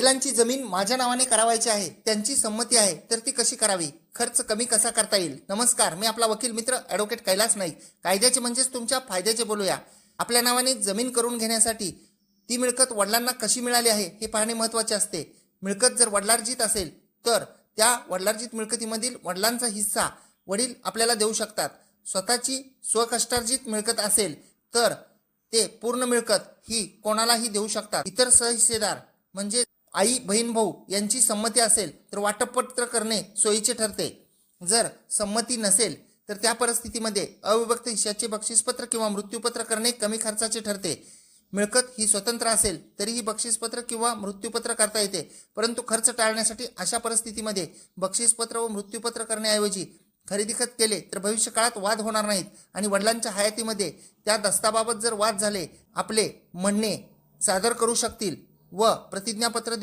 वडिलांची जमीन माझ्या नावाने करावायची आहे त्यांची संमती आहे तर ती कशी करावी? खर्च कमी कसा करता येईल? नमस्कार मी आपला वकील मित्र ॲडव्होकेट कैलास नाईक. कायद्याचे म्हणजेच तुमच्या फायद्याचे बोलूया. आपल्या नावाने जमीन करून घेण्यासाठी ती मिळकत वडिलांना कशी मिळाली आहे हे पाहणे महत्त्वाचे असते. मिळकत जर वडिलार्जित असेल तर त्या वडिलार्जित मिळकतीमधील वडिलांचा हिस्सा वडील आपल्याला देऊ शकतात. स्वतःची स्वकष्टार्जित मिळकत असेल तर ते पूर्ण मिळकत ही कोणालाही देऊ शकतात. इतर सहहिस्सेदार म्हणजे आई बहीण भाऊ यांची संमती असेल तर वाटपपत्र करणे सोयीचे ठरते. जर संमती नसेल तर त्या परिस्थितीमध्ये अविभक्त हिश्याचे बक्षीसपत्र किंवा मृत्यूपत्र करणे कमी खर्चाचे ठरते. मिळकत ही स्वतंत्र असेल तरीही बक्षीसपत्र किंवा मृत्यूपत्र करता येते. परंतु खर्च टाळण्यासाठी अशा परिस्थितीमध्ये बक्षीसपत्र व मृत्यूपत्र करण्याऐवजी खरेदी खत केले तर भविष्य काळात वाद होणार नाहीत आणि वडिलांच्या हयातीमध्ये त्या दस्ताबाबत जर वाद झाले आपले म्हणणे सादर करू शकतील. व प्रतिज्ञापत्र देऊ